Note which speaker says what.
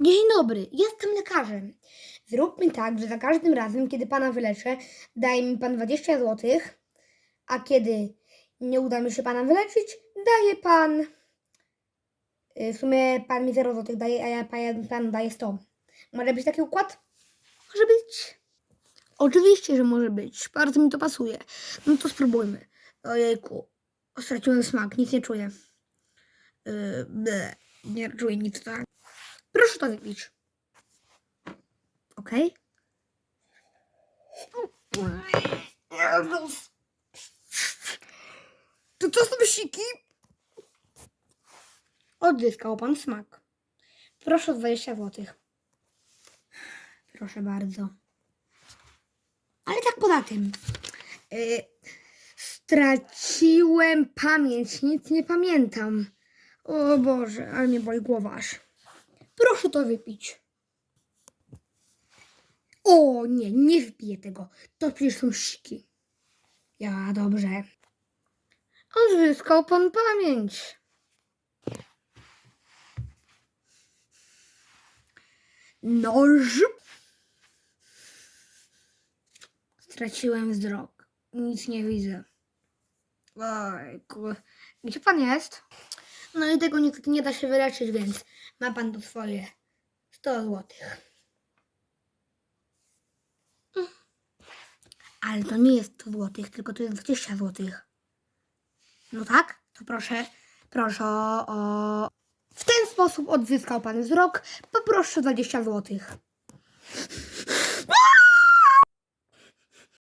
Speaker 1: Dzień dobry, jestem lekarzem. Zróbmy tak, że za każdym razem, kiedy pana wyleczę, daje mi pan 20 zł, a kiedy nie uda mi się pana wyleczyć, daje pan. y, W sumie pan mi 0 zł daje, a ja pan- daję 100. Może być taki układ? Może być. Oczywiście, że może być. Bardzo mi to pasuje. No to spróbujmy. Ojejku. Straciłem smak, nic nie czuję. Yy, ble. Nie czuję nic tak. Proszę to wypić. Okej? To co są siki? Odzyskał pan smak. Proszę o 20 zł. Proszę bardzo. Ale tak poza tym. Yy, straciłem pamięć. Nic nie pamiętam. O Boże, ale mnie boli głowa aż. Proszę to wypić. O nie, nie wypiję tego. To przecież są siki. Ja, dobrze. Odzyskał pan pamięć. Noż. Straciłem wzrok. Nic nie widzę. Ojku. Gdzie pan jest? No i tego niestety nie da się wyleczyć, więc ma pan to swoje 100 złotych. Ale to nie jest 100 złotych, tylko to jest 20 złotych. No tak? To proszę, proszę o... W ten sposób odzyskał pan wzrok. Poproszę 20 złotych.